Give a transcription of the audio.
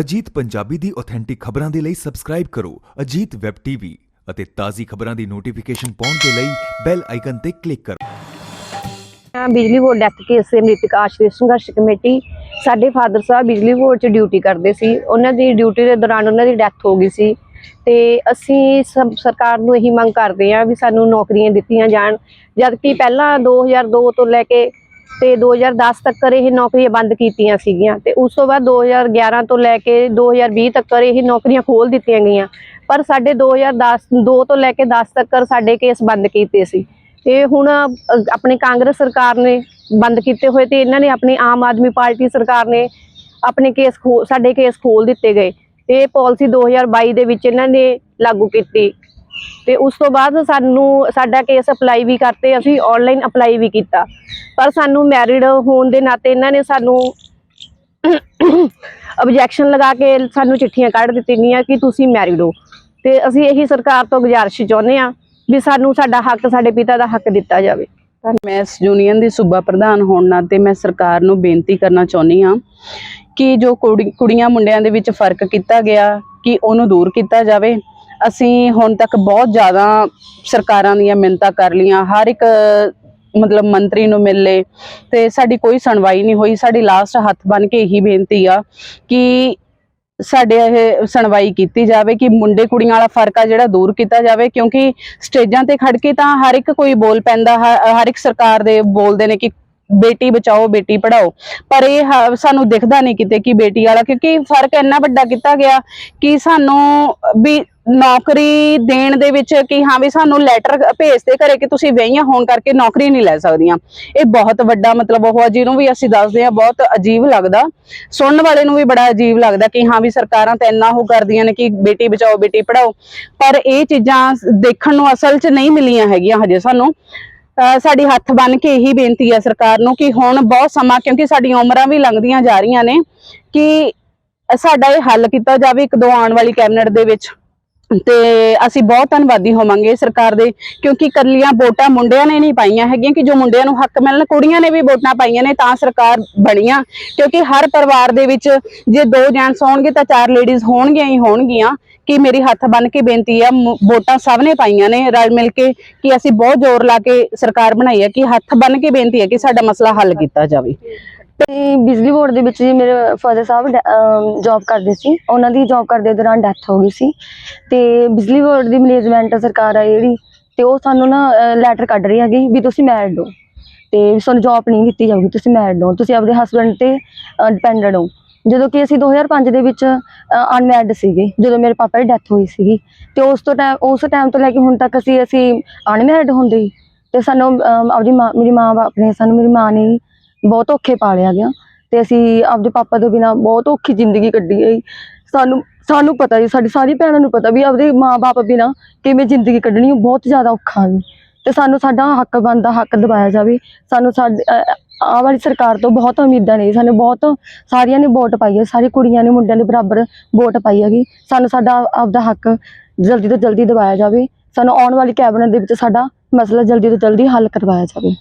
ਅਜੀਤ ਪੰਜਾਬੀ ਦੀ authentic ਖਬਰਾਂ ਦੇ ਲਈ ਸਬਸਕ੍ਰਾਈਬ ਕਰੋ ਅਜੀਤ ਵੈਬ ਟੀਵੀ ਅਤੇ ਤਾਜ਼ੀ ਖਬਰਾਂ ਦੀ ਨੋਟੀਫਿਕੇਸ਼ਨ ਪਾਉਣ ਦੇ ਲਈ ਬੈਲ ਆਈਕਨ ਤੇ ਕਲਿੱਕ ਕਰੋ। ਬਿਜਲੀ ਬੋਰਡ ਡੈਥ ਕੇਸ ਦੇ ਮ੍ਰਿਤਕ ਆਸ਼ਰਮ ਸੰਘਰਸ਼ ਕਮੇਟੀ, ਸਾਡੇ ਫਾਦਰ ਸਾਹਿਬ ਬਿਜਲੀ ਬੋਰਡ 'ਚ ਡਿਊਟੀ ਕਰਦੇ ਸੀ। ਉਹਨਾਂ ਦੀ ਡਿਊਟੀ ਦੇ ਦੌਰਾਨ ਉਹਨਾਂ ਦੀ ਡੈਥ ਹੋ ਗਈ ਸੀ ਤੇ ਅਸੀਂ ਸਰਕਾਰ ਨੂੰ ਇਹੀ ਮੰਗ ਕਰਦੇ ਹਾਂ ਵੀ ਸਾਨੂੰ ਨੌਕਰੀਆਂ ਦਿੱਤੀਆਂ ਜਾਣ। ਜਦ ਕਿ ਪਹਿਲਾਂ 2002 ਤੋਂ ਲੈ ਕੇ ਤੇ 2010 ਤੱਕ ਇਹ ਨੌਕਰੀਆਂ ਬੰਦ ਕੀਤੀਆਂ ਸੀਗੀਆਂ ਤੇ ਉਸ ਤੋਂ ਬਾਅਦ 2011 ਤੋਂ ਲੈ ਕੇ 2020 ਤੱਕ ਇਹ ਨੌਕਰੀਆਂ ਖੋਲ ਦਿੱਤੀਆਂ ਗਈਆਂ। ਪਰ ਸਾਡੇ 2010 2 ਤੋਂ ਲੈ ਕੇ 10 ਤੱਕ ਸਾਡੇ ਕੇਸ ਬੰਦ ਕੀਤੇ ਸੀ। ਤੇ ਹੁਣ ਆਪਣੇ ਕਾਂਗਰਸ ਸਰਕਾਰ ਨੇ ਬੰਦ ਕੀਤੇ ਹੋਏ ਤੇ ਇਹਨਾਂ ਨੇ ਆਪਣੀ ਆਮ ਆਦਮੀ ਪਾਰਟੀ ਸਰਕਾਰ ਨੇ ਆਪਣੇ ਕੇਸ ਖੋ- ਸਾਡੇ ਕੇਸ ਖੋਲ ਦਿੱਤੇ ਗਏ। ਤੇ ਇਹ ਪਾਲਿਸੀ 2022 ਦੇ ਵਿੱਚ ਇਹਨਾਂ ਨੇ ਲਾਗੂ ਕੀਤੀ। ਤੇ ਉਸ ਤੋਂ ਬਾਅਦ ਸਾਨੂੰ ਸਾਡਾ ਕੇਸ ਅਪਲਾਈ ਵੀ ਕਰਤੇ, ਅਸੀਂ ਆਨਲਾਈਨ ਅਪਲਾਈ ਵੀ ਕੀਤਾ। ਪਰ ਸਾਨੂੰ ਮੈਰਿਡ ਹੋਣ ਦੇ ਨਾਤੇ ਇਹਨਾਂ ਨੇ ਸਾਨੂੰ ਆਬਜੈਕਸ਼ਨ ਲਗਾ ਕੇ ਸਾਨੂੰ ਚਿੱਠੀਆਂ ਕੱਢ ਦਿੱਤੀਆਂ ਕਿ ਤੁਸੀਂ ਮੈਰਿਡ ਹੋ। ਤੇ ਅਸੀਂ ਇਹੀ ਸਰਕਾਰ ਤੋਂ ਗੁਜ਼ਾਰਿਸ਼ ਚਾਹੁੰਦੇ ਆ ਵੀ ਸਾਨੂੰ ਸਾਡਾ ਹੱਕ, ਸਾਡੇ ਪਿਤਾ ਦਾ ਹੱਕ ਦਿੱਤਾ ਜਾਵੇ। ਮੈਂ ਇਸ ਯੂਨੀਅਨ ਦੀ ਸੂਬਾ ਪ੍ਰਧਾਨ ਹੋਣ ਨਾਤੇ ਮੈਂ ਸਰਕਾਰ ਨੂੰ ਬੇਨਤੀ ਕਰਨਾ ਚਾਹੁੰਦੀ ਹਾਂ ਕਿ ਜੋ ਕੁੜੀ- ਕੁੜੀਆਂ ਮੁੰਡਿਆਂ ਦੇ ਵਿੱਚ ਫ਼ਰਕ ਕੀਤਾ ਗਿਆ, ਕਿ ਉਹਨੂੰ ਦੂਰ ਕੀਤਾ ਜਾਵੇ। ਅਸੀਂ ਹੁਣ ਤੱਕ ਬਹੁਤ ਜ਼ਿਆਦਾ ਸਰਕਾਰਾਂ ਦੀਆਂ ਮਿੰਨਤਾਂ ਕਰ ਲੀਆਂ ਹਰ ਇੱਕ, ਮਤਲਬ ਮੰਤਰੀ ਨੂੰ ਮਿਲ ਲਏ ਤੇ ਸਾਡੀ ਕੋਈ ਸੁਣਵਾਈ ਨਹੀਂ ਹੋਈ, ਸਾਡੀ ਲਾਸਟ ਹੱਥ ਬਨ ਕੇ ਇਹੀ ਬੇਨਤੀ ਆ ਕਿ ਸਾਡੇ ਇਹ ਸੁਣਵਾਈ ਕੀਤੀ ਜਾਵੇ ਕਿ ਮੁੰਡੇ ਕੁੜੀਆਂ ਵਾਲਾ ਫ਼ਰਕ ਆ ਜਿਹੜਾ ਦੂਰ ਕੀਤਾ ਜਾਵੇ, ਕਿਉਂਕਿ ਸਟੇਜਾਂ ਤੇ ਖੜ ਕੇ ਤਾਂ ਹਰ ਇੱਕ ਕੋਈ ਬੋਲ ਪੈਂਦਾ ਹਰ ਇੱਕ ਸਰਕਾਰ ਦੇ ਬੋਲਦੇ ਨੇ ਕਿ ਬੇਟੀ ਬਚਾਓ, ਬੇਟੀ ਪੜਾਓ ਪਰ ਇਹ ਸਾਨੂੰ ਦਿਖਦਾ ਨਹੀਂ ਕਿਤੇ ਕਿ ਬੇਟੀ ਵਾਲਾ, ਕਿਉਂਕਿ ਫ਼ਰਕ ਇੰਨਾ ਵੱਡਾ ਕੀਤਾ ਗਿਆ ਕਿ ਸਾਨੂੰ ਵੀ ਨੌਕਰੀ ਦੇਣ ਦੇ ਵਿੱਚ ਕਿ ਹਾਂ ਵੀ ਸਾਨੂੰ ਲੈਟਰ ਭੇਜਦੇ ਘਰੇ ਕਿ ਤੁਸੀਂ ਵਿਆਹੀਆਂ ਹੋਣ ਕਰਕੇ ਨੌਕਰੀ ਨਹੀਂ ਲੈ ਸਕਦੀਆਂ। ਇਹ ਬਹੁਤ ਵੱਡਾ ਮਤਲਬ ਉਹ ਆ, ਜਿਹਨੂੰ ਵੀ ਅਸੀਂ ਦੱਸਦੇ ਆ ਬਹੁਤ ਅਜੀਬ ਲੱਗਦਾ। ਸੁਣਨ ਵਾਲੇ ਨੂੰ ਵੀ ਬੜਾ ਅਜੀਬ ਲੱਗਦਾ ਕਿ ਹਾਂ ਵੀ ਸਰਕਾਰਾਂ ਤਾਂ ਇੰਨਾ ਉਹ ਕਰਦੀਆਂ ਨੇ ਕਿ ਬੇਟੀ ਬਚਾਓ, ਬੇਟੀ ਪੜਾਓ ਪਰ ਇਹ ਚੀਜ਼ਾਂ ਦੇਖਣ ਨੂੰ ਅਸਲ 'ਚ ਨਹੀਂ ਮਿਲੀਆਂ ਹੈਗੀਆਂ ਹਜੇ ਸਾਨੂੰ। ਸਾਡੀ ਹੱਥ ਬੰਨ ਕੇ ਇਹੀ ਬੇਨਤੀ ਹੈ ਸਰਕਾਰ ਨੂੰ ਕਿ ਹੁਣ ਬਹੁਤ ਸਮਾਂ, ਕਿਉਂਕਿ ਸਾਡੀਆਂ ਉਮਰਾਂ ਵੀ ਲੰਘਦੀਆਂ ਜਾ ਰਹੀਆਂ ਨੇ, ਕਿ ਸਾਡਾ ਇਹ ਹੱਲ ਕੀਤਾ ਜਾਵੇ ਇੱਕ ਦੋ ਆਉਣ ਵਾਲੀ ਕੈਬਨਿਟ ਦੇ ਵਿੱਚ। ਤੇ ਅਸੀਂ ਬਹੁਤ ਧੰਨਵਾਦੀ ਹੋਵਾਂਗੇ ਸਰਕਾਰ ਦੇ, ਕਿਉਂਕਿ ਕੱਲੀਆਂ ਵੋਟਾਂ ਮੁੰਡਿਆਂ ਨੇ ਨਹੀਂ ਪਾਈਆਂ ਹੈਗੀਆਂ, ਕਿ ਜੋ ਮੁੰਡਿਆਂ ਨੂੰ ਹੱਕ ਮਿਲਣ, ਕੁੜੀਆਂ ਨੇ ਵੀ ਵੋਟਾਂ ਪਾਈਆਂ ਨੇ, ਤਾਂ ਸਰਕਾਰ ਬਣੀਆਂ। ਕਿਉਂਕਿ ਹਰ ਪਰਿਵਾਰ ਦੇ ਵਿੱਚ ਜੇ ਦੋ ਜੈਂਟਸ ਹੋਣਗੇ, ਤਾਂ ਚਾਰ ਲੇਡੀਜ਼ ਹੋਣਗੀਆਂ ਹੀ ਹੋਣਗੀਆਂ। ਕਿ ਮੇਰੀ ਹੱਥ ਬੰਨ ਕੇ ਬੇਨਤੀ ਆ ਵੋਟਾਂ ਸਭ ਨੇ ਪਾਈਆਂ ਨੇ, ਰਲ ਮਿਲ ਕੇ, ਕਿ ਅਸੀਂ ਬਹੁਤ ਜ਼ੋਰ ਲਾ ਕੇ ਸਰਕਾਰ ਬਣਾਈ ਹੈ, ਕਿ ਹੱਥ ਬੰਨ ਕੇ ਬੇਨਤੀ ਹੈ ਕਿ ਸਾਡਾ ਮਸਲਾ ਹੱਲ ਕੀਤਾ ਜਾਵੇ। ਤੇ ਬਿਜਲੀ ਬੋਰਡ ਦੇ ਵਿੱਚ ਜੀ ਮੇਰੇ ਫਾਦਰ ਸਾਹਿਬ ਜੌਬ ਕਰਦੇ ਸੀ। ਉਹਨਾਂ ਦੀ ਜੌਬ ਕਰਦੇ ਦੌਰਾਨ ਡੈਥ ਹੋ ਗਈ ਸੀ। ਤੇ ਬਿਜਲੀ ਬੋਰਡ ਦੀ ਮੈਨੇਜਮੈਂਟ ਸਰਕਾਰ ਆ ਜਿਹੜੀ, ਤੇ ਉਹ ਸਾਨੂੰ ਨਾ ਲੈਟਰ ਕੱਢ ਰਹੀ ਹੈਗੀ ਵੀ ਤੁਸੀਂ ਮੈਰਿਡ ਹੋ। ਤੇ ਸਾਨੂੰ ਜੌਬ ਨਹੀਂ ਦਿੱਤੀ ਜਾਊਗੀ, ਤੁਸੀਂ ਮੈਰਿਡ ਹੋ। ਤੁਸੀਂ ਆਪਣੇ ਹਸਬੰਡ ਤੇ ਡਿਪੈਂਡਡ ਹੋ। ਜਦੋਂ ਕਿ ਅਸੀਂ 2005 ਦੇ ਵਿੱਚ ਅਨਮੈਰਿਡ ਸੀਗੇ, ਜਦੋਂ ਮੇਰੇ ਪਾਪਾ ਦੀ ਡੈਥ ਹੋਈ ਸੀਗੀ। ਤੇ ਉਸ ਤੋਂ ਟਾਈਮ ਉਸ ਟਾਈਮ ਤੋਂ ਲੈ ਕੇ ਹੁਣ ਤੱਕ ਅਸੀਂ ਅਸੀਂ ਅਨਮੈਰਿਡ ਹੁੰਦੇ ਤੇ ਸਾਨੂੰ ਆਪਣੀ ਮਾਂ ਮੇਰੀ ਮਾਂ ਬਾਪ ਨੇ, ਸਾਨੂੰ ਮੇਰੀ ਮਾਂ ਨੇ ਬਹੁਤ ਔਖੇ ਪਾਲਿਆ ਗਿਆ। ਤੇ ਅਸੀਂ ਆਪਦੇ ਪਾਪਾ ਤੋਂ ਬਿਨਾ ਬਹੁਤ ਔਖੀ ਜ਼ਿੰਦਗੀ ਕੱਢੀ ਹੈ ਸਾਨੂੰ ਸਾਨੂੰ ਪਤਾ ਜੀ, ਸਾਡੀ ਸਾਰੀ ਭੈਣਾਂ ਨੂੰ ਪਤਾ ਵੀ ਆਪਦੇ ਮਾਂ-ਬਾਪ ਬਿਨਾ ਕਿਵੇਂ ਜ਼ਿੰਦਗੀ ਕੱਢਣੀ, ਉਹ ਬਹੁਤ ਜ਼ਿਆਦਾ ਔਖਾ ਹੈ ਤੇ ਸਾਨੂੰ ਸਾਡਾ ਹੱਕ ਬਣਦਾ, ਹੱਕ ਦਿਵਾਇਆ ਜਾਵੇ। ਸਾਨੂੰ ਸਾਡੇ ਆਹ ਵਾਲੀ ਸਰਕਾਰ ਤੋਂ ਬਹੁਤ ਉਮੀਦਾਂ ਨੇ। ਸਾਨੂੰ ਬਹੁਤ ਸਾਰੀਆਂ ਨੇ ਵੋਟ ਪਾਈ ਹੈ। ਸਾਰੀ ਕੁੜੀਆਂ ਨੇ, ਮੁੰਡਿਆਂ ਦੇ ਬਰਾਬਰ ਵੋਟ ਪਾਈ ਹੈਗੀ। ਸਾਨੂੰ ਸਾਡਾ ਆਪਦਾ ਹੱਕ ਜਲਦੀ ਤੋਂ ਜਲਦੀ ਦਿਵਾਇਆ ਜਾਵੇ। ਸਾਨੂੰ ਆਉਣ ਵਾਲੀ ਕੈਬਨਿਟ ਦੇ ਵਿੱਚ ਸਾਡਾ ਮਸਲਾ ਜਲਦੀ ਤੋਂ ਜਲਦੀ ਹੱਲ ਕਰਵਾਇਆ ਜਾਵੇ।